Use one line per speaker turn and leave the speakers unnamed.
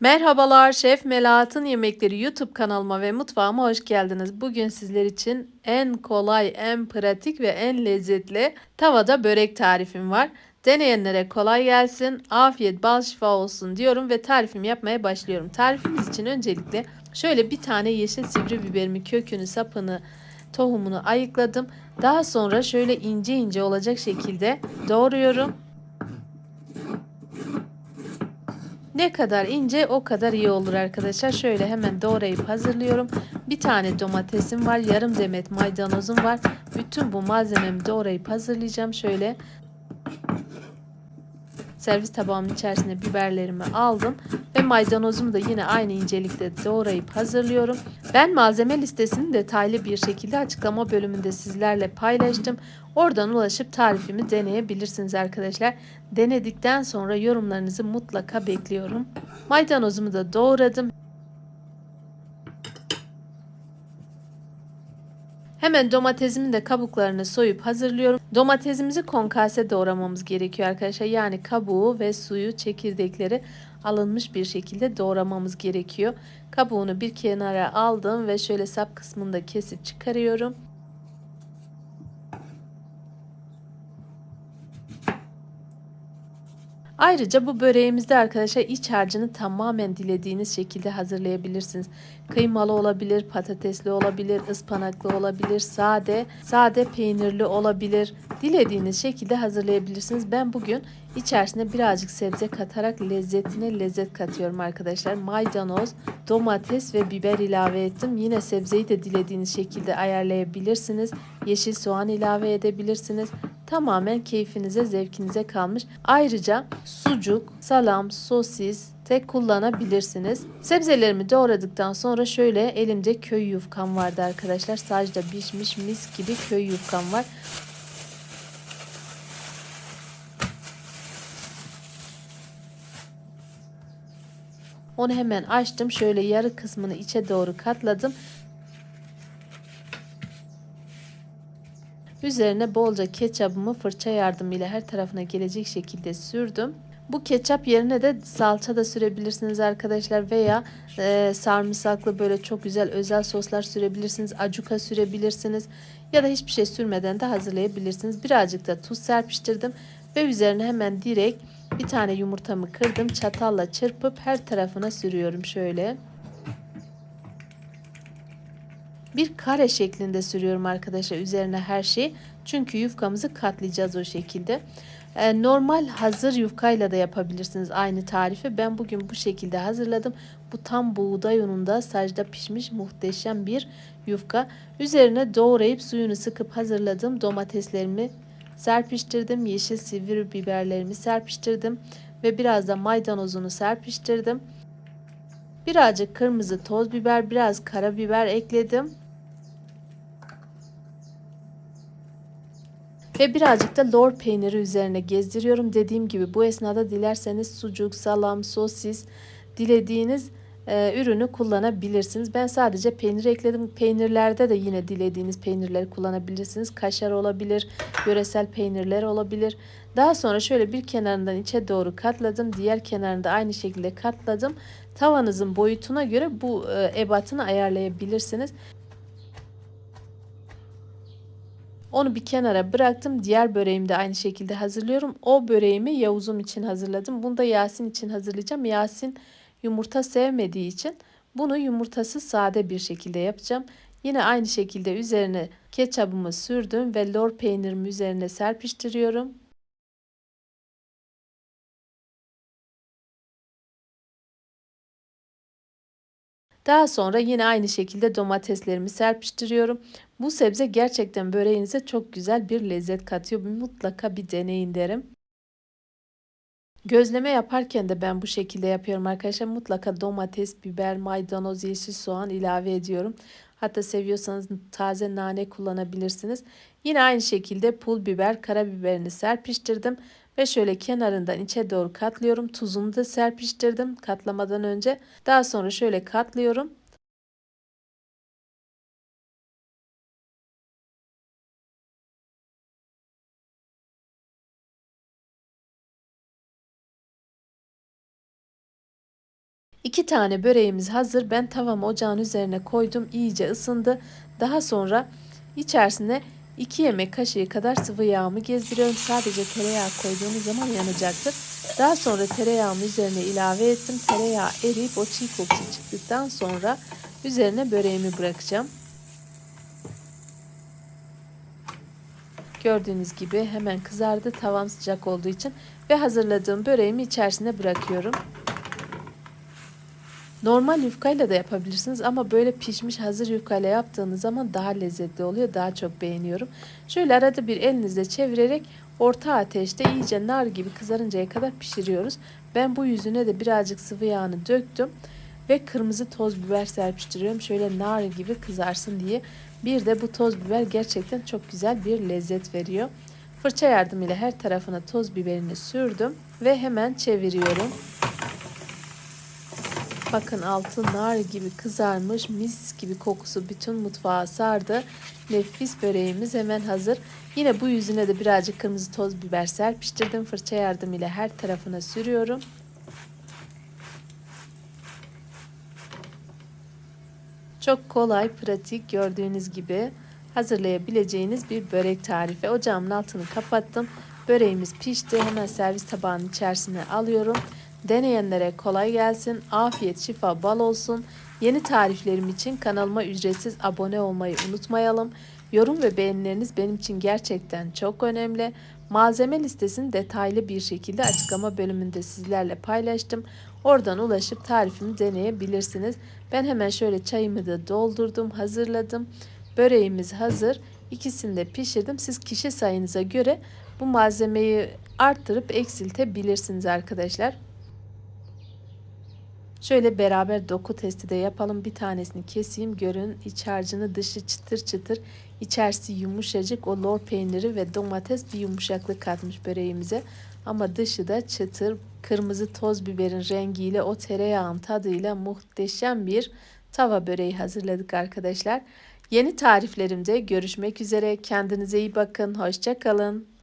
Merhabalar, Şef Melahat'ın Yemekleri YouTube kanalıma ve mutfağıma hoş geldiniz. Bugün sizler için en kolay, en pratik ve en lezzetli tavada börek tarifim var. Deneyenlere kolay gelsin, afiyet, bal şifa olsun diyorum ve tarifimi yapmaya başlıyorum. Tarifimiz için öncelikle şöyle bir tane yeşil sivri biberimi, kökünü, sapını, tohumunu ayıkladım. Daha sonra şöyle ince ince olacak şekilde doğruyorum. Ne kadar ince o kadar iyi olur arkadaşlar. Şöyle hemen doğrayıp hazırlıyorum. Bir tane domatesim var. Yarım demet maydanozum var. Bütün bu malzememi doğrayıp hazırlayacağım. Şöyle servis tabağımın içerisine biberlerimi aldım ve maydanozumu da yine aynı incelikte doğrayıp hazırlıyorum. Ben malzeme listesini detaylı bir şekilde açıklama bölümünde sizlerle paylaştım. Oradan ulaşıp tarifimi deneyebilirsiniz arkadaşlar. Denedikten sonra yorumlarınızı mutlaka bekliyorum. Maydanozumu da doğradım. Hemen domatesimin de kabuklarını soyup hazırlıyorum. Domatesimizi konkase doğramamız gerekiyor arkadaşlar. Yani kabuğu ve suyu, çekirdekleri alınmış bir şekilde doğramamız gerekiyor. Kabuğunu bir kenara aldım ve şöyle sap kısmını da kesip çıkarıyorum. Ayrıca bu böreğimizde arkadaşlar iç harcını tamamen dilediğiniz şekilde hazırlayabilirsiniz. Kıymalı olabilir, patatesli olabilir, ıspanaklı olabilir, sade, sade peynirli olabilir. Dilediğiniz şekilde hazırlayabilirsiniz. Ben bugün içerisine birazcık sebze katarak lezzetine lezzet katıyorum arkadaşlar. Maydanoz, domates ve biber ilave ettim. Yine sebzeyi de dilediğiniz şekilde ayarlayabilirsiniz. Yeşil soğan ilave edebilirsiniz. Tamamen keyfinize, zevkinize kalmış. Ayrıca sucuk, salam, sosis, tek kullanabilirsiniz. Sebzelerimi doğradıktan sonra şöyle elimde köy yufkam vardı arkadaşlar. Sadece pişmiş mis gibi köy yufkam var. Onu hemen açtım. Şöyle yarı kısmını içe doğru katladım. Üzerine bolca ketçabımı fırça yardımıyla her tarafına gelecek şekilde sürdüm. Bu ketçap yerine de salça da sürebilirsiniz arkadaşlar veya e, sarımsaklı böyle çok güzel özel soslar sürebilirsiniz. Acuka sürebilirsiniz ya da hiçbir şey sürmeden de hazırlayabilirsiniz. Birazcık da tuz serpiştirdim ve üzerine hemen direkt bir tane yumurtamı kırdım. Çatalla çırpıp her tarafına sürüyorum şöyle. Bir kare şeklinde sürüyorum arkadaşlar üzerine her şeyi. Çünkü yufkamızı katlayacağız o şekilde. Ee, normal hazır yufkayla da yapabilirsiniz aynı tarifi. Ben bugün bu şekilde hazırladım. Bu tam buğday ununda sacda pişmiş muhteşem bir yufka. Üzerine doğrayıp suyunu sıkıp hazırladığım domateslerimi serpiştirdim. Yeşil sivri biberlerimi serpiştirdim. Ve biraz da maydanozunu serpiştirdim. Birazcık kırmızı toz biber, biraz karabiber ekledim. Ve birazcık da lor peyniri üzerine gezdiriyorum. Dediğim gibi bu esnada dilerseniz sucuk, salam, sosis dilediğiniz e, ürünü kullanabilirsiniz. Ben sadece peynir ekledim. Peynirlerde de yine dilediğiniz peynirleri kullanabilirsiniz. Kaşar olabilir, yöresel peynirler olabilir. Daha sonra şöyle bir kenarından içe doğru katladım. Diğer kenarında aynı şekilde katladım. Tavanızın boyutuna göre bu e, ebatını ayarlayabilirsiniz. Onu bir kenara bıraktım. Diğer böreğimi de aynı şekilde hazırlıyorum. O böreğimi Yavuz'um için hazırladım. Bunu da Yasin için hazırlayacağım. Yasin yumurta sevmediği için bunu yumurtasız sade bir şekilde yapacağım. Yine aynı şekilde üzerine ketçabımı sürdüm ve lor peynirimi üzerine serpiştiriyorum. Daha sonra yine aynı şekilde domateslerimi serpiştiriyorum. Bu sebze gerçekten böreğinize çok güzel bir lezzet katıyor. Mutlaka bir deneyin derim. Gözleme yaparken de ben bu şekilde yapıyorum arkadaşlar. Mutlaka domates, biber, maydanoz, yeşil soğan ilave ediyorum. Hatta seviyorsanız taze nane kullanabilirsiniz. Yine aynı şekilde pul biber, karabiberini serpiştirdim. Ve şöyle kenarından içe doğru katlıyorum. Tuzunu da serpiştirdim katlamadan önce. Daha sonra şöyle katlıyorum. İki tane böreğimiz hazır. Ben tavamı ocağın üzerine koydum. İyice ısındı. Daha sonra içerisine 2 yemek kaşığı kadar sıvı yağımı gezdiriyorum. Sadece tereyağı koyduğunuz zaman yanacaktır. Daha sonra tereyağımı üzerine ilave ettim. Tereyağı eriyip o çiğ kokusu çıktıktan sonra üzerine böreğimi bırakacağım. Gördüğünüz gibi hemen kızardı tavam sıcak olduğu için ve hazırladığım böreğimi içerisine bırakıyorum. Normal yufkayla da yapabilirsiniz ama böyle pişmiş hazır yufkayla yaptığınız zaman daha lezzetli oluyor. Daha çok beğeniyorum. Şöyle arada bir elinizle çevirerek orta ateşte iyice nar gibi kızarıncaya kadar pişiriyoruz. Ben bu yüzüne de birazcık sıvı yağını döktüm ve kırmızı toz biber serpiştiriyorum. Şöyle nar gibi kızarsın diye. Bir de bu toz biber gerçekten çok güzel bir lezzet veriyor. Fırça yardımıyla her tarafına toz biberini sürdüm ve hemen çeviriyorum. Bakın altı nar gibi kızarmış, mis gibi kokusu bütün mutfağa sardı. Nefis böreğimiz hemen hazır. Yine bu yüzüne de birazcık kırmızı toz biber serpiştirdim. Fırça yardımıyla her tarafına sürüyorum. Çok kolay, pratik gördüğünüz gibi hazırlayabileceğiniz bir börek tarifi. Ocağımın altını kapattım. Böreğimiz pişti. Hemen servis tabağının içerisine alıyorum. Deneyenlere kolay gelsin. Afiyet, şifa, bal olsun. Yeni tariflerim için kanalıma ücretsiz abone olmayı unutmayalım. Yorum ve beğenileriniz benim için gerçekten çok önemli. Malzeme listesini detaylı bir şekilde açıklama bölümünde sizlerle paylaştım. Oradan ulaşıp tarifimi deneyebilirsiniz. Ben hemen şöyle çayımı da doldurdum, hazırladım. Böreğimiz hazır. İkisini de pişirdim. Siz kişi sayınıza göre bu malzemeyi arttırıp eksiltebilirsiniz arkadaşlar. Şöyle beraber doku testi de yapalım. Bir tanesini keseyim. Görün iç harcını dışı çıtır çıtır. içerisi yumuşacık. O lor peyniri ve domates bir yumuşaklık katmış böreğimize. Ama dışı da çıtır. Kırmızı toz biberin rengiyle o tereyağın tadıyla muhteşem bir tava böreği hazırladık arkadaşlar. Yeni tariflerimde görüşmek üzere. Kendinize iyi bakın. Hoşça kalın.